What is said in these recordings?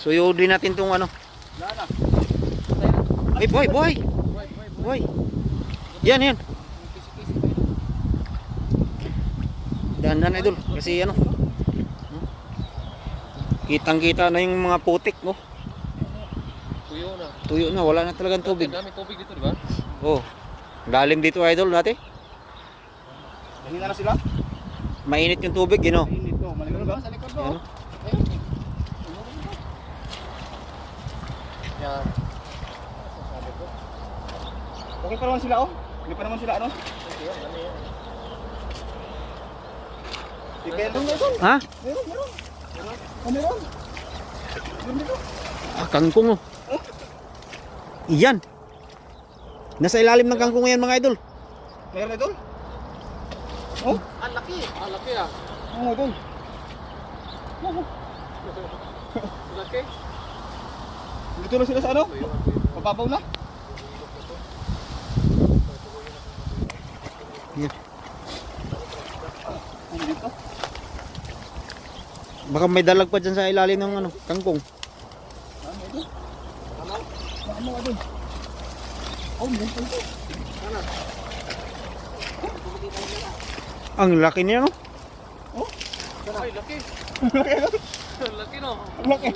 Suyodin natin tong ano. Wala na. Ay, boy, boy. Boy. Yan, yan. Dahan-dahan idol. Kasi ano. Kitang-kita na yung mga putik, no? Tuyo na. Tuyo na, wala na talagang tubig. Dami tubig dito, di ba? Oh. Lalim dito idol dati. Kanina na sila? Mainit yung tubig, you know. Init to. Malikot ba? Sa likod Yan. Yan. Okay pa naman sila oh. Hindi pa naman sila ano? Ikaya doon doon. Ha? Meron, meron. Oh, meron. Meron dito. Ah, kangkong oh. Yan. Nasa ilalim ng kangkong yan mga idol. Meron idol. Oh, Ang laki. Ang laki ah. oh idol. Laki. Dito na sila sa ano? Papabaw na. Yan. Ano dito? Baka may dalag pa dyan sa ilalim ng ano, kangkong. Ano idol? Ano? Ano idol? Oh, meron pa ito. Ang laki niya no? Ay, laki. Ang laki no. Ang laki.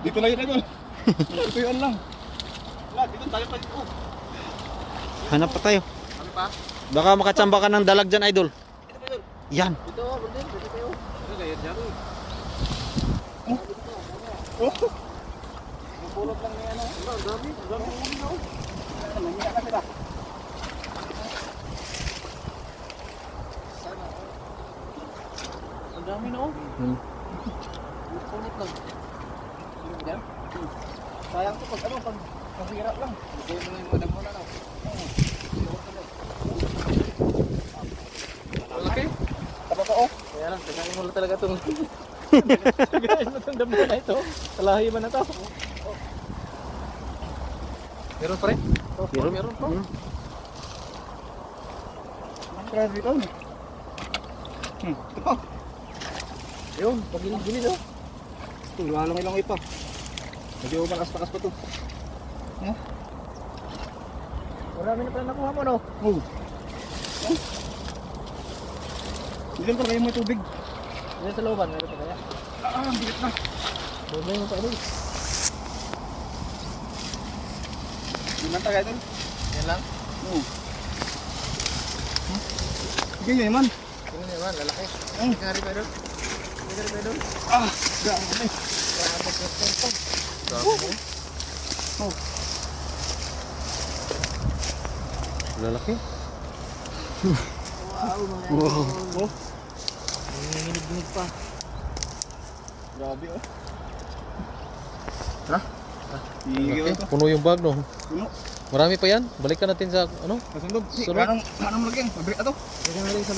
Dito na yun idol. Dito yun lang. Wala, dito tayo pa dito. Hanap pa tayo. Kami pa? Baka makatsamba ka ng dalag dyan idol. Dito pa idol. Yan. Dito, Berdin. Dito kayo. Dito kayo dyan. Oh. Pulot lang ni ano. Ang dami. Ang dami. Na sila. Ang dami no. Hmm. Pulot lang. Diyan? Sayang to pag ano, pag paghirap lang. Ito yung mga madam mo na no. Ang laki. Tapa pa oh. Kaya lang, kakain mo lang talaga itong Kakain mo itong damo na ito. Kalahi man na ito. Meron rin? Meron? Meron pa. Hmm. Try dito. Hmm. Ito. Ayun, pagilid-gilid oh. Ito, lalong ilang pa. Medyo malakas-takas pa to. Marami na pala nakuha mo no. Oh. Oh. Diyan pa kayo may tubig. Yan sa looban, meron pa kaya. Ah, ang bigat na. Bumay mo pa rin. Man tayo doon. Yan lang. Oo. Sige yun man. Tingnan niyo naman, lalaki. Mm. Hindi ka rin pa rin. Ah. Grabe mo. Oh. Lalaki. Wow, mga Wow. Oh, Nanginginig-ginig pa. grabe oh. Laki. ito. Puno yung bag no. Puno. Marami pa yan. Balikan natin sa ano. Kasundog. Sunod. Kanang, kanang lagyan. Mabigat na to. Balikan natin sa